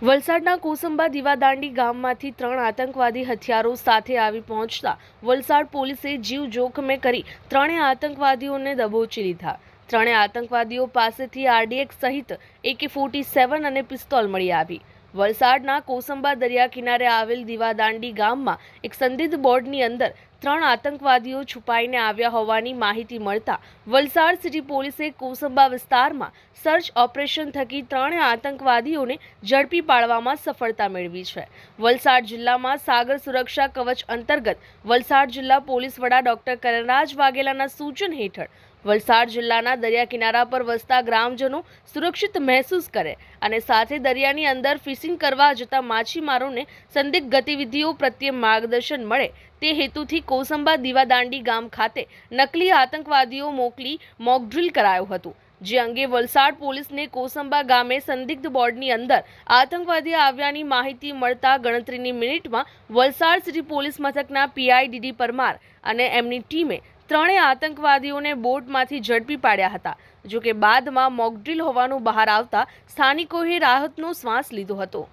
વલસાડના કોસંબા દીવાદાંડી ગામમાંથી ત્રણ આતંકવાદી હથિયારો સાથે આવી પહોંચતા વલસાડ પોલીસે જીવ જોખમે કરી ત્રણેય આતંકવાદીઓને દબોચી લીધા. ત્રણેય આતંકવાદીઓ પાસેથી આરડીએક્સ સહિત એકે ફોર્ટી સેવન અને પિસ્તોલ મળી આવી. વલસાડના કોસંબા દરિયા કિનારે આવેલ દીવાદાંડી ગામમાં એક સંદિગ્ધ બોર્ડની અંદર ત્રણ આતંકવાદીઓ છુપાઈને આવ્યા હોવાની માહિતી મળતા વલસાડ સિટી પોલીસે કોસંબા વિસ્તારમાં સર્ચ ઓપરેશન થકી ત્રણેય આતંકવાદીઓને ઝડપી પાડવામાં સફળતા મેળવી છે. વલસાડ જિલ્લામાં સાગર સુરક્ષા કવચ અંતર્ગત વલસાડ જિલ્લા પોલીસ વડા ડોક્ટર કરણરાજ વાઘેલાના સૂચન હેઠળ વલસાડ જિલ્લાના દરિયા કિનારા પર વસતા ગ્રામજનો સુરક્ષિત મહેસૂસ કરે અને સાથે દરિયાની અંદર ફિશિંગ કરવા જતા માછીમારોને સંદિગ્ધ ગતિવિધિઓ પ્રત્યે માર્ગદર્શન મળે તે હેતુથી કોસંબા દીવાદાંડી ગામ ખાતે નકલી આતંકવાદીઓ મોકલી મોકડ્રીલ કરાયું હતું, જે અંગે વલસાડ પોલીસને કોસંબા ગામે સંદિગ્ધ બોર્ડની અંદર આતંકવાદી આવ્યાની માહિતી મળતા ગણતરીની મિનિટમાં વલસાડ સિટી પોલીસ મથકના પીઆઈડીડી પરમાર અને એમની ટીમે ત્રણેય આતંકવાદીઓને બોટમાંથી ઝડપી પાડ્યા હતા જો કે બાદમાં મોકડ્રીલ હોવાનું બહાર આવતા સ્થાનિકોએ રાહતનો શ્વાસ લીધો હતો.